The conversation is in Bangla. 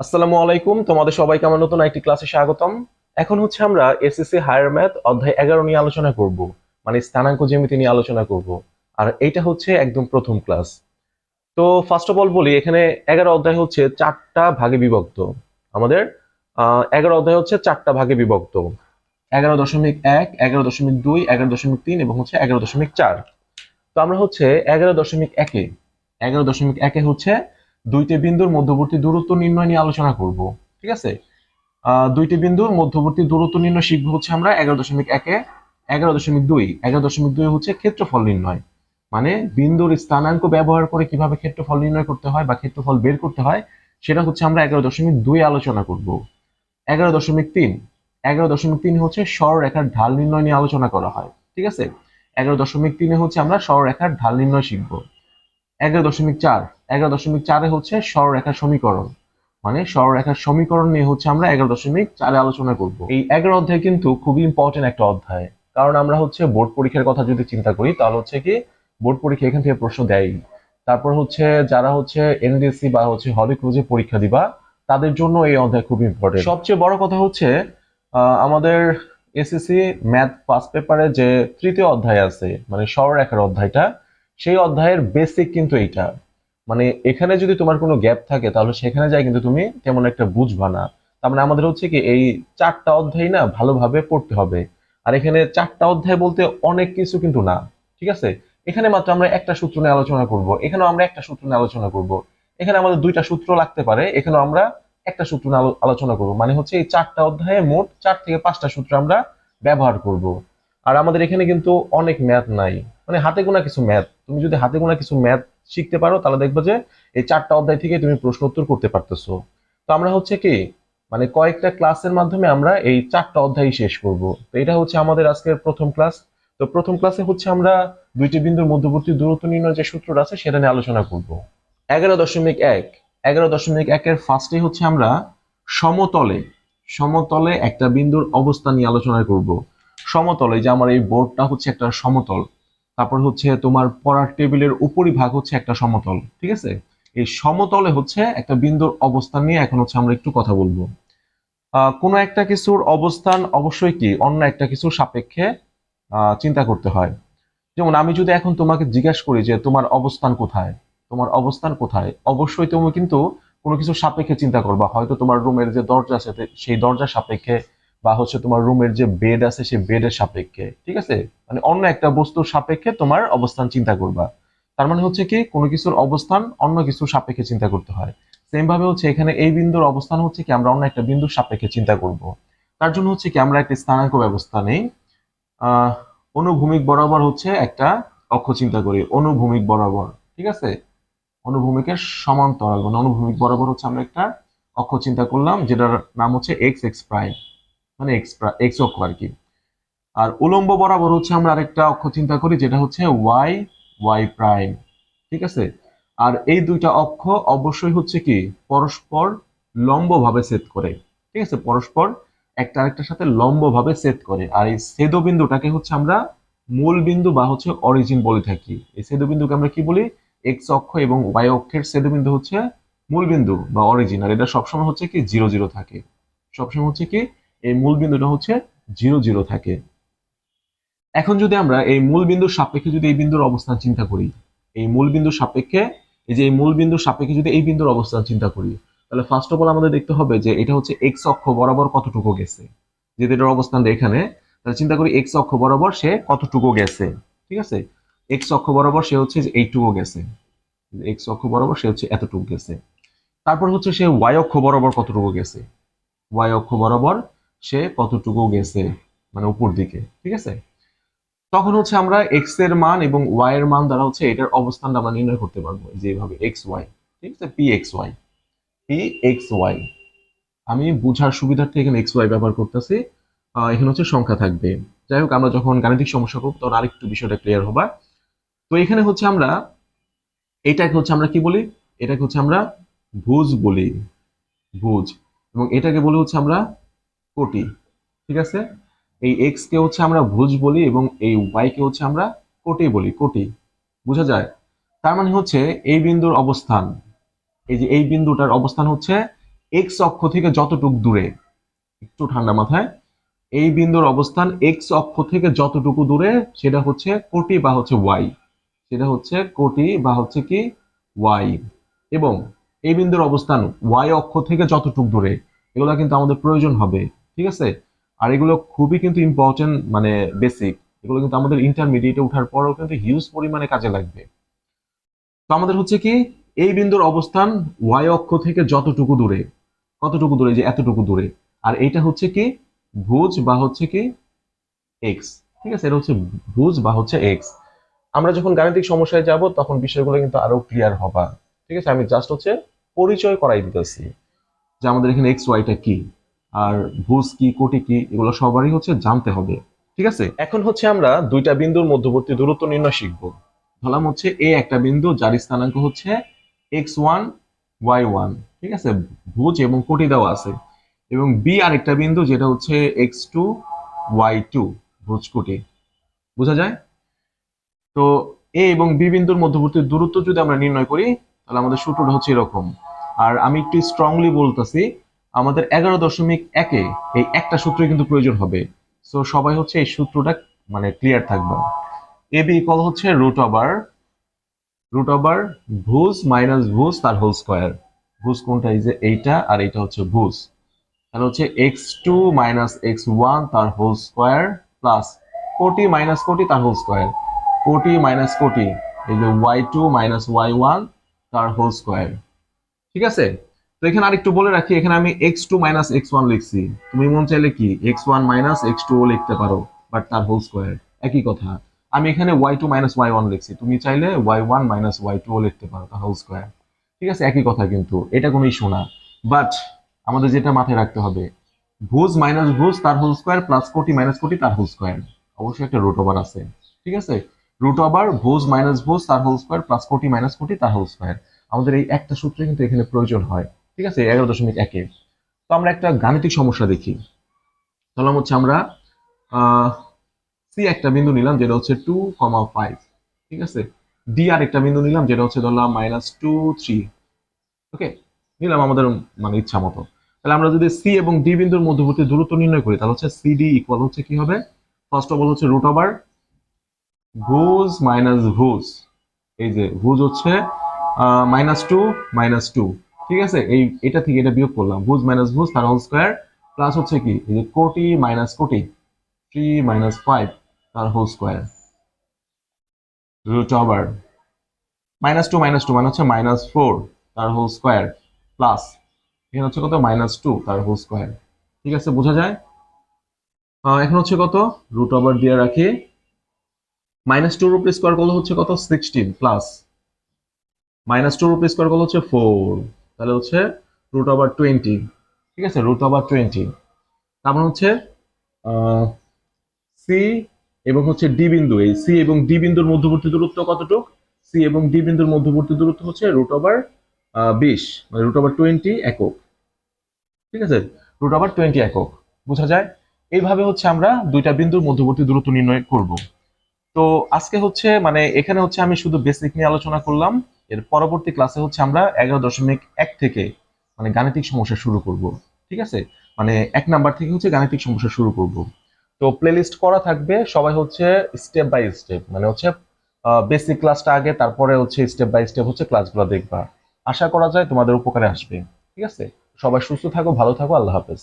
আসসালামু আলাইকুম, তোমাদের সবাইকে আমার নতুন একটি ক্লাসে স্বাগতম। এখন হচ্ছে আমরা এসএসসি হায়ার ম্যাথ অধ্যায় এগারো নিয়ে আলোচনা করব মানে স্থানাঙ্ক জ্যামিতি নিয়ে আলোচনা করব। আর এইটা হচ্ছে একদম প্রথম ক্লাস। তো ফার্স্ট অফ অল বলি, এখানে এগারো অধ্যায় হচ্ছে চারটা ভাগে বিভক্ত। আমাদের এগারো অধ্যায় হচ্ছে চারটা ভাগে বিভক্ত। এগারো দশমিক এক, এগারো দশমিক দুই, এগারো দশমিক তিন এবং হচ্ছে এগারো দশমিক চার। তো আমরা হচ্ছে এগারো দশমিক একে, এগারো দশমিক একে হচ্ছে দুইটি বিন্দুর মধ্যবর্তী দূরত্ব নির্ণয় নিয়ে আলোচনা করব, ঠিক আছে? দুইটি বিন্দুর মধ্যবর্তী দূরত্ব নির্ণয় শিখব হচ্ছে আমরা এগারো দশমিক একে, এগারো দশমিক দুই। এগারো দশমিক দুই হচ্ছে ক্ষেত্রফল নির্ণয়। মানে বিন্দুর স্থানাঙ্ক ব্যবহার করে কীভাবে ক্ষেত্রফল নির্ণয় করতে হয় বা ক্ষেত্রফল বের করতে হয়, সেটা হচ্ছে আমরা এগারো দশমিক দুই আলোচনা করব। এগারো দশমিক তিন। এগারো দশমিক তিন হচ্ছে সরলরেখার ঢাল নির্ণয় নিয়ে আলোচনা করা হয়, ঠিক আছে? এগারো দশমিক তিনে হচ্ছে আমরা সরলরেখার ঢাল নির্ণয় শিখব। এগারো দশমিক চার। এগারো দশমিক চারে হচ্ছে সরলরেখার সমীকরণ। মানে সরলরেখার সমীকরণ নিয়ে হচ্ছে আমরা এগারো দশমিক চারে আলোচনা করব। এই এগারো অধ্যায় কিন্তু খুবই ইম্পর্টেন্ট একটা অধ্যায়। কারণ আমরা হচ্ছে বোর্ড পরীক্ষার কথা যদি চিন্তা করি, তাহলে হচ্ছে কি, বোর্ড পরীক্ষা এখান থেকে প্রশ্ন দেয় তারপর হচ্ছে যারা হচ্ছে এনডিএসসি বা হচ্ছে হবি ক্রুজে পরীক্ষা দিবা, তাদের জন্য এই অধ্যায় খুব ইম্পর্টেন্ট সবচেয়ে বড় কথা হচ্ছে আমাদের এসএসসি ম্যাথ ফার্স্ট পেপারে যে তৃতীয় অধ্যায় আছে মানে সরলরেখার অধ্যায়টা, সেই অধ্যায়ের বেসিক কিন্তু এইটা। মানে এখানে যদি তোমার কোনো গ্যাপ থাকে, তাহলে সেখানে যাই কিন্তু তুমি তেমন একটা বুঝবা না। তার মানে আমাদের হচ্ছে কি, এই চারটা অধ্যায় না ভালোভাবে পড়তে হবে। আর এখানে চারটা অধ্যায় বলতে অনেক কিছু কিন্তু না, ঠিক আছে? এখানে মাত্র আমরা একটা সূত্র নিয়ে আলোচনা করব, এখানেও আমরা একটা সূত্র নিয়ে আলোচনা করব। এখানে আমাদের দুইটা সূত্র লাগতে পারে, এখানেও আমরা একটা সূত্র নিয়ে আলোচনা করব। মানে হচ্ছে এই চারটা অধ্যায়ে মোট চার থেকে পাঁচটা সূত্র আমরা ব্যবহার করব। আর আমাদের এখানে কিন্তু অনেক ম্যাথ নাই। মানে হাতে গোনা কিছু ম্যাথ তুমি যদি হাতে গোনা কিছু ম্যাথ শিখতে পারো, তাহলে দেখবে যে এই চারটা অধ্যায় থেকে তুমি প্রশ্ন উত্তর করতে পারতেছো। তো আমরা হচ্ছে কি মানে কয়েকটা ক্লাসের মাধ্যমে আমরা এই চারটা অধ্যায় শেষ করব। তো এটা হচ্ছে আমাদের আজকের প্রথম ক্লাস। তো প্রথম ক্লাসে হচ্ছে আমরা দুইটি বিন্দুর মধ্যবর্তী দূরত্ব নির্ণয় যে সূত্রটা আছে, সেটা নিয়ে আলোচনা করব। এগারো দশমিক এক। এগারো দশমিক একের ফার্স্টে হচ্ছে আমরা সমতলে সমতলে একটা বিন্দুর অবস্থান নিয়ে আলোচনা করব। সমতলে, যে আমার এই বোর্ডটা হচ্ছে একটা সমতল। তারপর হচ্ছে তোমার পড়ার টেবিলের উপরিভাগ হচ্ছে একটা সমতল, ঠিক আছে? এই সমতলে হচ্ছে একটা বিন্দুর অবস্থান নিয়ে এখন হচ্ছে আমরা একটু কথা বলব। কোনো একটা কিছুর অবস্থান অবশ্যই কি? অন্য একটা কিছুর সাপেক্ষে চিন্তা করতে হয়। যেমন আমি যদি এখন তোমাকে জিজ্ঞাসা করি যে তোমার অবস্থান কোথায়? তোমার অবস্থান কোথায়? অবশ্যই তুমি কিন্তু কোনো কিছুর সাপেক্ষে চিন্তা করবা। হয়তো তোমার রুমের যে দরজা আছে, সেই দরজার সাপেক্ষে বা হচ্ছে তোমার রুমের যে বেড আছে সেই বেডের সাপেক্ষে, ঠিক আছে? মানে অন্য একটা বস্তুর সাপেক্ষে তোমার অবস্থান চিন্তা করবা। তার মানে হচ্ছে কি, কোনো কিছুর অবস্থান অন্য কিছুর সাপেক্ষে চিন্তা করতে হয়। সেম ভাবে হচ্ছে এখানে এই বিন্দুর অবস্থান হচ্ছে কি, আমরা অন্য একটা বিন্দুর সাপেক্ষে চিন্তা করব। তার জন্য হচ্ছে কি, আমরা একটা স্থানাঙ্ক ব্যবস্থা নেই। অনুভূমিক বরাবর হচ্ছে একটা অক্ষ চিন্তা করি, অনুভূমিক বরাবর, ঠিক আছে? অনুভূমিকের সমান্তরাল মানে অনুভূমিক বরাবর হচ্ছে আমরা একটা অক্ষ চিন্তা করলাম, যেটার নাম হচ্ছে এক্স এক্স প্রাইম মানে এক্স অক্ষ আর কি। আর উলম্ব বরাবর হচ্ছে আমরা আরেকটা অক্ষ চিন্তা করি, যেটা হচ্ছে ওয়াই ওয়াই প্রাইম ঠিক আছে? আর এই দুইটা অক্ষ অবশ্যই হচ্ছে কি, পরস্পর লম্বভাবে সেট করে, ঠিক আছে? পরস্পর একটা আরেকটার সাথে লম্বভাবে সেট করে। আর এই ছেদবিন্দুটাকে হচ্ছে আমরা মূল বিন্দু বা হচ্ছে অরিজিন বলে থাকি। এই ছেদবিন্দুকে আমরা কি বলি? এক্স অক্ষ এবং ওয়াই অক্ষের ছেদবিন্দু হচ্ছে মূল বিন্দু বা অরিজিন আর এটা সবসময় হচ্ছে কি জিরো জিরো থাকে। সবসময় হচ্ছে কি এই মূল বিন্দুটা হচ্ছে জিরো জিরো থাকে। এখন যদি আমরা এই মূল বিন্দুর সাপেক্ষে যদি এই বিন্দুর অবস্থান চিন্তা করি, এই মূল বিন্দুর সাপেক্ষে, এই যে এই মূল বিন্দুর সাপেক্ষে যদি এই বিন্দুর অবস্থান চিন্তা করি, তাহলে ফার্স্ট অফ অল আমাদের দেখতে হবে যে এটা হচ্ছে এক্স অক্ষ বরাবর কতটুকু গেছে। যেহেতু এটার অবস্থানটা এখানে, তাহলে চিন্তা করি এক্স অক্ষ বরাবর সে কতটুকু গেছে, ঠিক আছে? এক্স অক্ষ বরাবর সে হচ্ছে যে এইটুকু গেছে। এক্স অক্ষ বরাবর সে হচ্ছে এতটুকু গেছে। তারপর হচ্ছে সে ওয়াই অক্ষ বরাবর কতটুকু গেছে? ওয়াই অক্ষ বরাবর সে কতটুকু গেছে মানে উপর দিকে, ঠিক আছে? তখন হচ্ছে আমরা এক্সের মান এবং ওয়াই এর মান দ্বারা হচ্ছে এটার অবস্থানটা আমরা নির্ণয় করতে পারব যেভাবে এক্স ওয়াই ঠিক আছে? P X Y P X Y আমি বুঝার সুবিধার্থে এখানে এক্স ওয়াই ব্যবহার করতেছি। এখানে হচ্ছে সংখ্যা থাকবে। যাই হোক, আমরা যখন গাণিতিক সমস্যা করব, তখন আরেকটু বিষয়টা ক্লিয়ার হবে। তো এখানে হচ্ছে আমরা, এটাকে হচ্ছে আমরা কি বলি? এটাকে হচ্ছে আমরা ভুজ বলি, ভুজ। এবং এটাকে বলি হচ্ছে আমরা কোটি, ঠিক আছে? এই এক্স কে হচ্ছে আমরা ভুজ বলি এবং এই ওয়াই কে হচ্ছে আমরা কোটি বলি, কোটি, বোঝা যায়? তার মানে হচ্ছে এই বিন্দুর অবস্থান, এই যে এই বিন্দুটার অবস্থান হচ্ছে এক্স অক্ষ থেকে যতটুক দূরে, একটু ঠান্ডা মাথায়, এই বিন্দুর অবস্থান এক্স অক্ষ থেকে যতটুকু দূরে সেটা হচ্ছে কোটি বা হচ্ছে ওয়াই সেটা হচ্ছে কোটি বা হচ্ছে কি ওয়াই এবং এই বিন্দুর অবস্থান ওয়াই অক্ষ থেকে যতটুক দূরে, এগুলো কিন্তু আমাদের প্রয়োজন হবে। ঠিক আছে? আর এগুলো খুবই কিন্তু ইম্পর্টেন্ট মানে বেসিক এগুলো কিন্তু আমাদের ইন্টারমিডিয়েটে ওঠার পরেও কিন্তু হিউজ পরিমাণে কাজে লাগবে। তো আমাদের হচ্ছে কি, এই বিন্দুর অবস্থান ওয়াই অক্ষ থেকে যতটুকু দূরে, কতটুকু দূরে যে এতটুকু দূরে, আর এইটা হচ্ছে কি, ভুজ বা হচ্ছে কি এক্স ঠিক আছে? এটা হচ্ছে ভুজ বা হচ্ছে এক্স আমরা যখন গাণিতিক সমস্যায় যাব, তখন বিষয়গুলো কিন্তু আরও ক্লিয়ার হবা। ঠিক আছে? আমি জাস্ট হচ্ছে পরিচয় করাই দিতেছি যে আমাদের এখানে এক্স ওয়াইটা কি। আর ভুজ কি, কোটি কি, এগুলো সবারই হচ্ছে জানতে হবে। ঠিক আছে? এখন হচ্ছে আমরা দুইটা বিন্দুর মধ্যবর্তী দূরত্ব নির্ণয় শিখব। ধরলাম হচ্ছে এ একটা বিন্দু, যার স্থানাঙ্ক হচ্ছে এক্স ওয়ান, ওয়াই ওয়ান। ঠিক আছে? ভুজ এবং কোটি দেওয়া আছে। এবং বি আরেকটা বিন্দু, যেটা হচ্ছে এক্স টু, ওয়াই টু, ভুজ, কোটি। বোঝা যায়? তো এ এবং বি বিন্দুর মধ্যবর্তী দূরত্ব যদি আমরা নির্ণয় করি, তাহলে আমাদের সূত্রটা হচ্ছে এরকম। আর আমি একটু স্ট্রংলি বলতেছি আমাদের এগারো দশমিক একে এই একটা সূত্রই কিন্তু প্রয়োজন হবে। সো সবাই হচ্ছে এই সূত্রটা মানে ক্লিয়ার থাকবে। এ বি ইকুয়াল হচ্ছে রুট ওভার রুট ওভার ভুজ মাইনাস ভুজ তার হোল স্কোয়ার ভুজ কোনটা? এই যে এইটা আর এইটা হচ্ছে ভুজ। তাহলে হচ্ছে X two minus X one তার হোল স্কোয়ার প্লাস কোটি মাইনাস কোটি তার হোল স্কোয়ার কোটি মাইনাস কোটি, এই যে Y two minus Y one তার হোল স্কোয়ার ঠিক আছে? তো এখানে আরেকটু বলে রাখি, এখানে আমি X two minus X one লিখছি। তুমি মন চাইলে কি X one minus X two লিখতে পারো বাট তার হোল স্কোয়ার একই কথা। আমি এখানে Y two minus Y one লিখছি, তুমি চাইলে Y one minus Y two লিখতে পারো, তার হোল স্কোয়ার ঠিক আছে? একই কথা কিন্তু, এটা কোনো ইস্যু না। বাট আমাদের যেটা মাথায় রাখতে হবে, ভুজ মাইনাস ভুজ তার হোল স্কোয়ার প্লাস কোটি মাইনাস কোটি তার হোল স্কোয়ার অবশ্যই একটা রুট ওভার আছে। ঠিক আছে? রুট ওভার ভুজ মাইনাস ভুজ তার হোল স্কোয়ার প্লাস কোটি মাইনাস কোটি তার হোল স্কোয়ার আমাদের এই একটা সূত্রে কিন্তু এখানে প্রয়োজন হয়। ঠিক আছে? এগারো দশমিক একে তো আমরা একটা গাণিতিক সমস্যা দেখি। তাহলে হচ্ছে আমরা সি একটা বিন্দু নিলাম যেটা হচ্ছে টু কমা ফাইভ, ঠিক আছে? ডি আর একটা বিন্দু নিলাম যেটা হচ্ছে ধরলাম মাইনাস টু থ্রি, ওকে? নিলাম আমাদের মানে ইচ্ছা মতো। তাহলে আমরা যদি সি এবং ডি বিন্দুর মধ্যবর্তী দূরত্ব নির্ণয় করি, তাহলে হচ্ছে সি সিডি ইকুয়াল হচ্ছে কি হবে? ফার্স্ট অফ অল হচ্ছে রুট ওভার ভুজ মাইনাস ভুজ এই যে ভুজ হচ্ছে মাইনাস টু মাইনাস টু ঠিক আছে? এই, এটা থেকে এটা বিয়োগ করলাম। ভুজ মাইনাস ভুজ তার হোল স্কোয়ার প্লাস হচ্ছে কি? এই যে কোটি মাইনাস কোটি থ্রি মাইনাস ফাইভ তার whole square root over minus two minus two মানে হচ্ছে মাইনাস ফোর তার হোল স্কোয়ার প্লাস এখানে হচ্ছে কত? মাইনাস টু তার হোল স্কোয়ার ঠিক আছে? বোঝা যায়? এখন হচ্ছে কত? রুট ওভার দিয়ে রাখি। মাইনাস টু রুপি স্কোয়ার করলে হচ্ছে কত? সিক্সটিন প্লাস মাইনাস টু রুপি স্কোয়ার করলে হচ্ছে ফোর তাহলে হচ্ছে রুট ওভার টোয়েন্টি ঠিক আছে? রুট ওভার টোয়েন্টি তারপর হচ্ছে সি এবং হচ্ছে ডি বিন্দু। এই সি এবং ডি বিন্দুর মধ্যবর্তী দূরত্ব কতটুক? সি এবং ডি বিন্দুর মধ্যবর্তী দূরত্ব হচ্ছে রুট ওভার বিশ। মানে রুট ওভার টোয়েন্টি একক। ঠিক আছে? রুট ওভার টোয়েন্টি একক। বোঝা যায়? এইভাবে হচ্ছে আমরা দুইটা বিন্দুর মধ্যবর্তী দূরত্ব নির্ণয় করব। তো আজকে হচ্ছে মানে এখানে হচ্ছে আমি শুধু বেসিক নিয়ে আলোচনা করলাম। এর পরবর্তী ক্লাসে হচ্ছে আমরা এগারো দশমিক এক থেকে মানে গাণিতিক সমস্যা শুরু করব, ঠিক আছে? মানে এক নাম্বার থেকে হচ্ছে গাণিতিক সমস্যা শুরু করব। তো প্লেলিস্ট করা থাকবে, সবাই হচ্ছে স্টেপ বাই স্টেপ মানে হচ্ছে বেসিক ক্লাসটা আগে, তারপরে হচ্ছে স্টেপ বাই স্টেপ হচ্ছে ক্লাসগুলো দেখবা। আশা করা যায় তোমাদের উপকারে আসবে, ঠিক আছে? সবাই সুস্থ থাকো, ভালো থাকো, আল্লাহ হাফেজ।